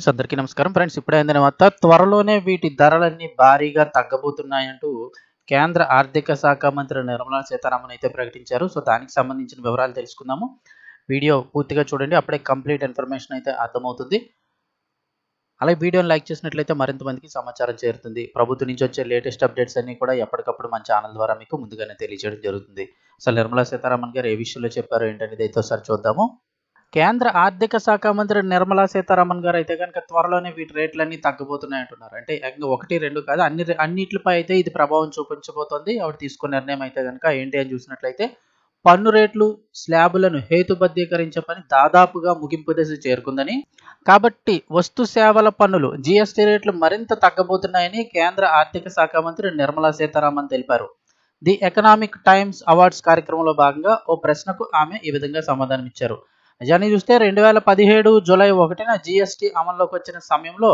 Friends, అందరికీ నమస్కారం. Friends ఇప్పుడే అందిన వార్త త్వరలోనే వీటి ధరలన్నీ భారీగా తగ్గబోతున్నాయంటూ కేంద్ర ఆర్థిక శాఖ మంత్రి నిర్మలా సీతారామన్ అయితే ప్రకటించారు. సో దానికి సంబంధించిన వివరాలు తెలుసుకుందాము. వీడియో పూర్తిగా చూడండి అప్పుడే కంప్లీట్ ఇన్ఫర్మేషన్ అయితే అర్థమవుతుంది. అలాగే వీడియోని లైక్ చేసినట్లయితే మరింత మందికి సమాచారం చేరుతుంది. ప్రభుత్వం నుంచి వచ్చే లేటెస్ట్ అప్డేట్స్ అన్ని కూడా ఎప్పటికప్పుడు మన ఛానల్ ద్వారా మీకు ముందుగానే తెలియజేయడం జరుగుతుంది. అసలు నిర్మలా సీతారామన్ గారు ఏ విషయంలో చెప్పారు ఏంటనేది అయితే ఒకసారి చూద్దాము. కేంద్ర ఆర్థిక శాఖ మంత్రి నిర్మలా సీతారామన్ గారు అయితే కనుక త్వరలోనే వీటి రేట్లన్నీ తగ్గబోతున్నాయి అంటున్నారు. అంటే ఒకటి రెండు కాదు అన్ని అన్నిటిపై అయితే ఇది ప్రభావం చూపించబోతోంది. ఆవిడ తీసుకున్న నిర్ణయం అయితే కనుక ఏంటి అని చూసినట్లయితే పన్ను రేట్లు స్లాబులను హేతుబద్ధీకరించే పని దాదాపుగా ముగింపు దశ చేరుకుందని. కాబట్టి వస్తు సేవల పన్నులు జీఎస్టీ రేట్లు మరింత తగ్గబోతున్నాయని కేంద్ర ఆర్థిక శాఖ మంత్రి నిర్మలా సీతారామన్ తెలిపారు. ది ఎకనామిక్ టైమ్స్ అవార్డ్స్ కార్యక్రమంలో భాగంగా ఓ ప్రశ్నకు ఆమె ఈ విధంగా సమాధానం ఇచ్చారు నిజాన్ని చూస్తే రెండు వేల పదిహేడు జూలై ఒకటిన జీఎస్టీ అమల్లోకి వచ్చిన సమయంలో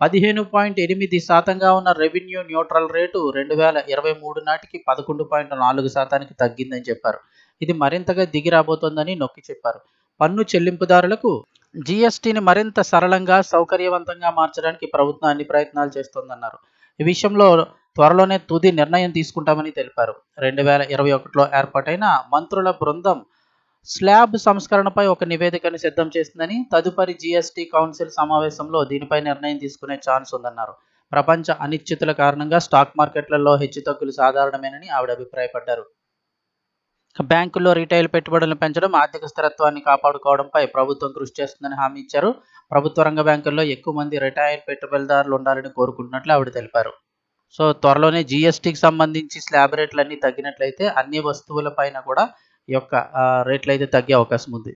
పదిహేను పాయింట్ ఎనిమిది శాతంగా ఉన్న రెవెన్యూ న్యూట్రల్ రేటు రెండు వేల ఇరవై మూడు నాటికి పదకొండు పాయింట్ నాలుగు శాతానికి తగ్గిందని చెప్పారు. ఇది మరింతగా దిగి రాబోతోందని నొక్కి చెప్పారు. పన్ను చెల్లింపుదారులకు జీఎస్టీని మరింత సరళంగా సౌకర్యవంతంగా మార్చడానికి ప్రభుత్వం అన్ని ప్రయత్నాలు చేస్తోందన్నారు. ఈ విషయంలో త్వరలోనే తుది నిర్ణయం తీసుకుంటామని తెలిపారు. రెండు వేల ఇరవై ఒకటిలో ఏర్పాటైన మంత్రుల బృందం స్లాబ్ సంస్కరణపై ఒక నివేదికను సిద్ధం చేసిందని తదుపరి జీఎస్టీ కౌన్సిల్ సమావేశంలో దీనిపై నిర్ణయం తీసుకునే ఛాన్స్ ఉందన్నారు. ప్రపంచ అనిశ్చితుల కారణంగా స్టాక్ మార్కెట్లలో హెచ్చుతగ్గులు సాధారణమేనని ఆవిడ అభిప్రాయపడ్డారు. బ్యాంకుల్లో రిటైల్ పెట్టుబడులను పెంచడం ఆర్థిక స్థిరత్వాన్ని కాపాడుకోవడంపై ప్రభుత్వం కృషి చేస్తుందని హామీ ఇచ్చారు. ప్రభుత్వ రంగ బ్యాంకుల్లో ఎక్కువ మంది రిటైల్ పెట్టుబడిదారులు ఉండాలని కోరుకుంటున్నట్లు ఆవిడ తెలిపారు. సో త్వరలోనే జీఎస్టీకి సంబంధించి స్లాబ్ రేట్లన్నీ తగ్గినట్లయితే అన్ని వస్తువుల పైన కూడా యొక్క రేట్లు అయితే తగ్గే అవకాశం ఉంది